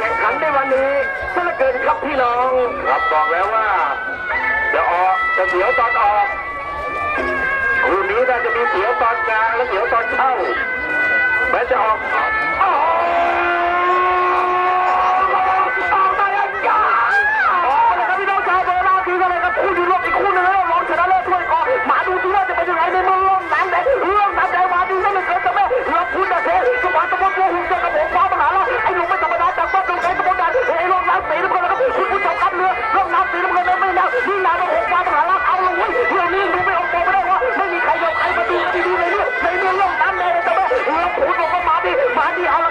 แข่งขันในวันนี้ซะเหลือเกินครับพี่น้องครับบอกแล้วว่าจะออกจะเสียวตอนออกคู่นี้น่าจะมีเสียวตอนกลางและเสียวตอนเข้าแม้จะออก มา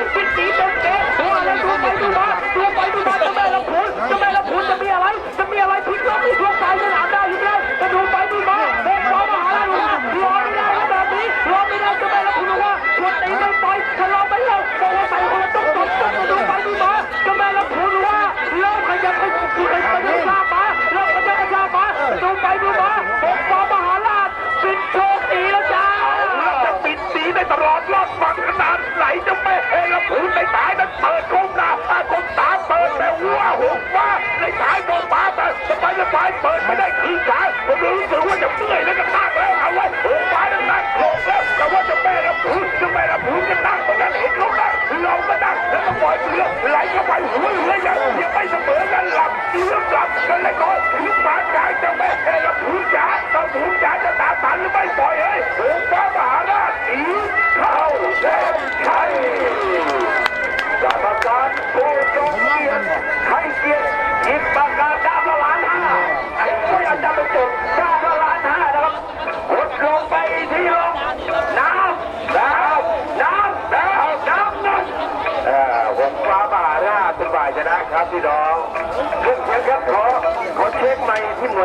ต็มเก๋ปิดหนีเต็มเก๋ดูอะไรดูไปดูมาดูไปดูมาจ้าแม่ลำพูนจ้าแม่ลำพูนจะมีอะไร จะมีอะไรพลิกล็อกดวงใจจะหนาได้อยู่ได้จะดูไปดูมาองค์ฟ้ามหาราชดูว่ารอไม่ได้แบบนี้รอไม่ได้จ้าแม่ลำพูนว่าชวนตีไม่ไปชะลอไม่ลงบอกว่าไปคนต้องต้องต้องดูไปดูมาจ้าแม่ลำพูนว่าเริ่มขยับไปสู่ไปกระชากมาเริ่มกระชากกระชากมาดูไปดูมาองค์ฟ้ามหาราชปิดโชคดีแล้วจ้าจะปิดสีได้ตลอดรอดฟัง หัวหุบฟ้าในสายบนฟ้าแต่สบายสบายเปิดไม่ได้ขี้ขายผมรู้สึกว่าจะเมื่อยแล้วก็ตั้งแล้วเอาไว้หัวฟ้าดังนั้นโคงแล้วแต่ว่าจ้าแม่ลำพูนจ้าแม่ลำพูนก็ตั้งเหมือนกันเห็นเขาตั้งเราก็ตั้งแล้วก็ปล่อยเรือไหลเข้าไปหัวเรือยังยังไม่เสมอกันหลับเรือหลับกันเลยก่อนถึงปานกลางจ้าแม่เฮลพูนจ๋าเจ้าพูนจ๋าจะตามทันหรือไม่ปล่อย เป็นฝ่ายชนะครับพี่น้องขึ้นเชียงครับขอขอเช็คใหม่ที่หมวด